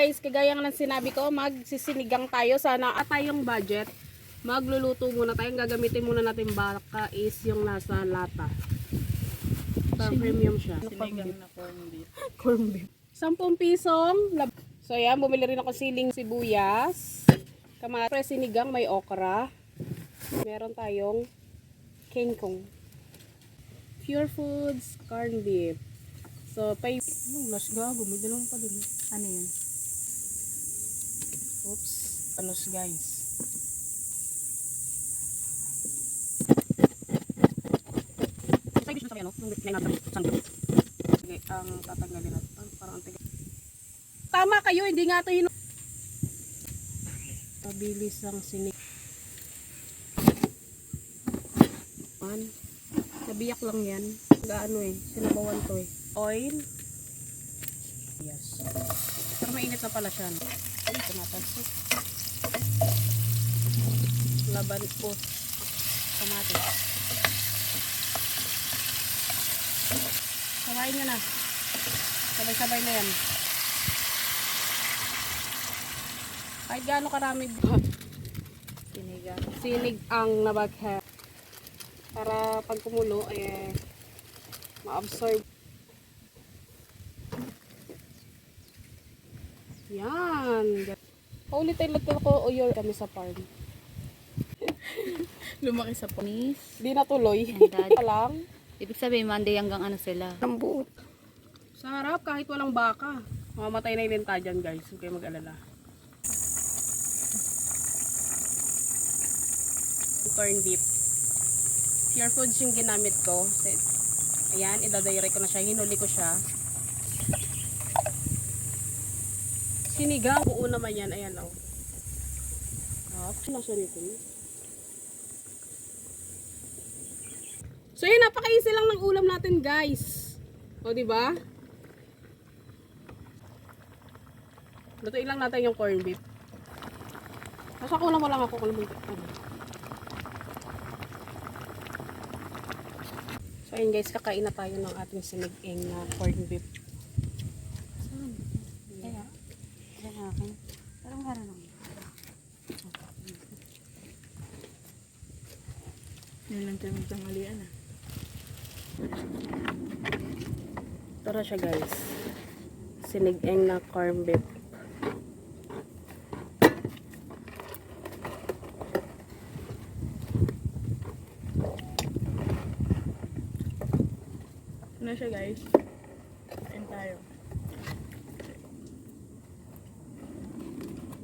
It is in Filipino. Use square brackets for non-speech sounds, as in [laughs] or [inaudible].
Guys, kagaya ng sinabi ko, magsisinigang tayo. Sana at tayong budget. Magluluto muna tayo. Gagamitin muna natin baka is yung nasa lata. Para premium siya. Sinigang na corn beef. [laughs] Corn beef. 10 pisong. So yan, bumili rin ako siling sibuyas. Kamatis, sinigang, may okra. Meron tayong kengkong. Pure Foods corn beef. So, pay... Anong las gago? May dalawang pa dun. Ano yun? Oops. Alos guys. Sige, ang tatanggalin natin. Parang ang tigas. Tama kayo, hindi nga ito hinu... Pabilis ang sinig. Man. Nabiyak lang yan. Gaano eh. Sinabawan to eh. Oil. Yes. Pero mainit na pala siya. no? Ay, tumatalsik. Laban po. Kamatis. Sabayin nyo na. Sabay-sabay na yan. Kahit gaano karami Sinigang. sinig ang nabaghe. Para pag kumulo, eh, ma-absorb. Yan. Paulit tayo ko o your kami sa farm. [laughs] Lumaki sa panis. Di natuloy. Pa [laughs] lang. Ibig sabihin, Monday hanggang ano sila. Ang buot. Sa harap, kahit walang baka. Mamamatay na yung linta dyan, guys. Huwag kayo mag-alala. Corn beef. Pure foods yung ginamit ko. Ayan, idadirect ko na siya. Hinuli ko siya. Sinigang. Buo naman yan. Ayan, oh. Ah, nasa nito. So yun, napaka-easy lang ng ulam natin, guys. O, di ba? Lutuin lang natin yung corned beef. Nasa kulang mo lang ako kung ano. So ayun guys, kakain na tayo ng ating siniging na corned beef. Akin. Parang harap lang. Yan lang kami tanghalian ah. Tara siya guys. Siniging na corned beef. Ano siya guys? Kain tayo.